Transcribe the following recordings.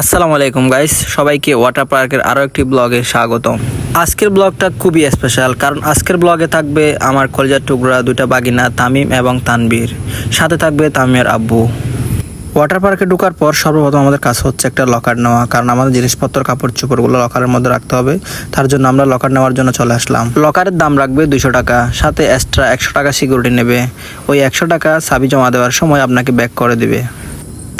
আসসালামু আলাইকুম গাইস সবাইকে ওয়াটার পার্কের আরও একটি ব্লগে স্বাগতম আজকের ব্লগটা খুবই স্পেশাল কারণ আজকের ব্লগে থাকবে আমার কলেজার টুকরা, দুইটা বাগিনা, তামিম এবং তানবীর সাথে থাকবে তামিমের আব্বু। ওয়াটার পার্কে ঢোকার পর সর্বপ্রথম আমাদের কাজ হচ্ছে একটা লকার নেওয়া, কারণ আমাদের জিনিসপত্র, কাপড় চোপড়গুলো লকারের মধ্যে রাখতে হবে। তার জন্য আমরা লকার নেওয়ার জন্য চলে আসলাম। লকারের দাম রাখবে দুইশো টাকা, সাথে এক্সট্রা একশো টাকা সিকিউরিটি নেবে। ওই একশো টাকা সাবি জমা দেওয়ার সময় আপনাকে ব্যাক করে দিবে।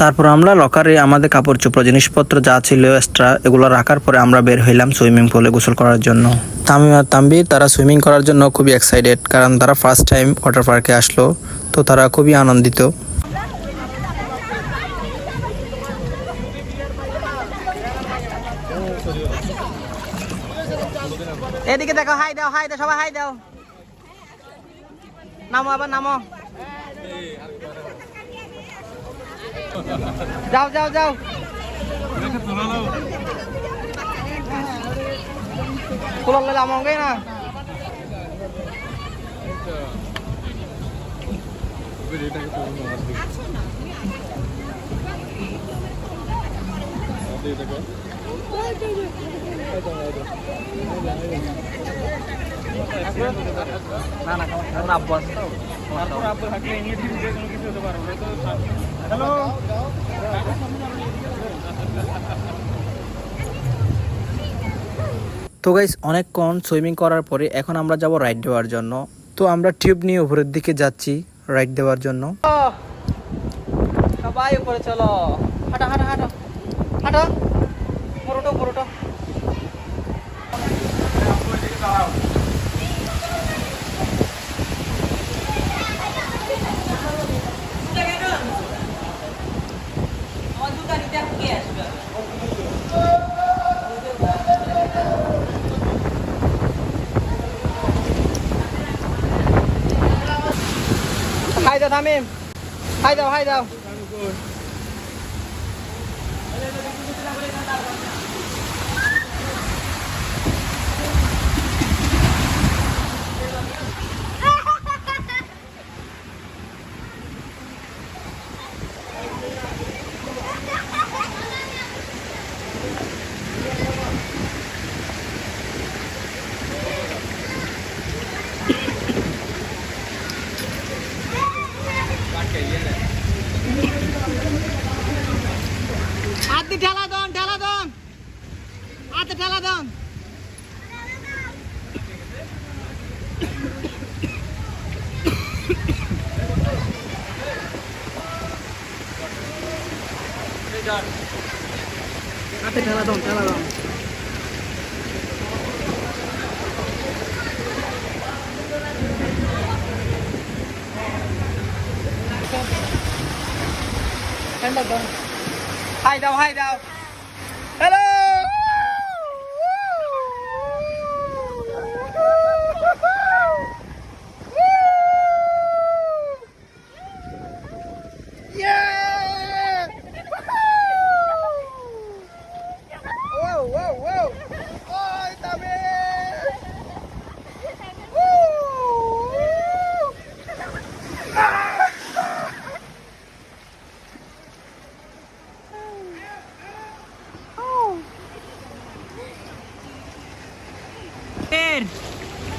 তারপর আমরা লকারে আমাদের কাপড় চোপড় জিনিসপত্র যা ছিল এক্সট্রা এগুলো রাখার পরে আমরা বের হইলাম সুইমিং পুলে গোসল করার জন্য। তামিম আর তাম্বির তারা সুইমিং করার জন্য খুবই এক্সাইটেড কারণ তারা ফার্স্ট টাইম ওয়াটার পার্কে আসলো তো তারা খুবই আনন্দিত। এদিকে দেখো হাই দাও হাই দাও সবাই হাই দাও। নামো আবার নামো। যাও যাও যাও তুলার লাগে আমার না হ্যালো তো গাইস অনেকক্ষণ সুইমিং করার পরে এখন আমরা যাব রাইড দেওয়ার জন্য। তো আমরা টিউব নিয়ে উপরের দিকে যাচ্ছি রাইড দেওয়ার জন্য। সবাই উপরে চলো। হাঁটো হাঁটো হাঁটো। হাঁটো। পুরোটো পুরোটো হাই দাও থামিম হাই দাও হাই দাও। হাতে ঠেলা দন ঠেলা দন হাতে ঠেলা দন হাতে ঠেলা দন ঠেলা দন হাই দাও হাই দাও হ্যালো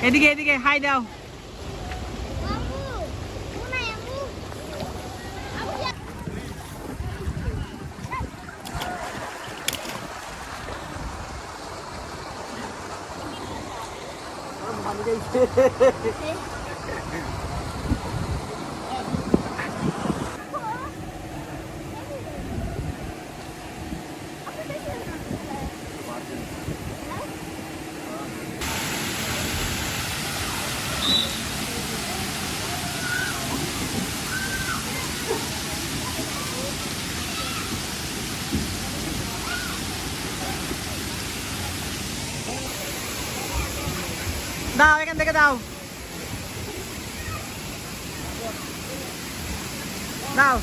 এদিকে এদিকে হাই দাও দাও এখান থেকে দাও। দাও।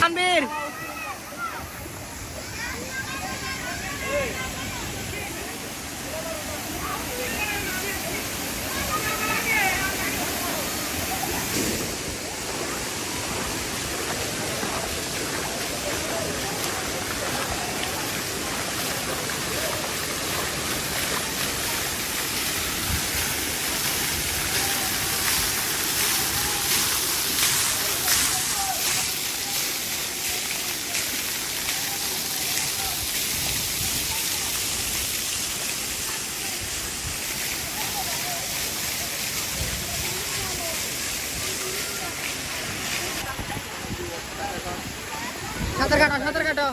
তানবীর সাঁতার কাটো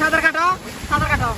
সাঁতার কাটো। সাঁতার কাটো।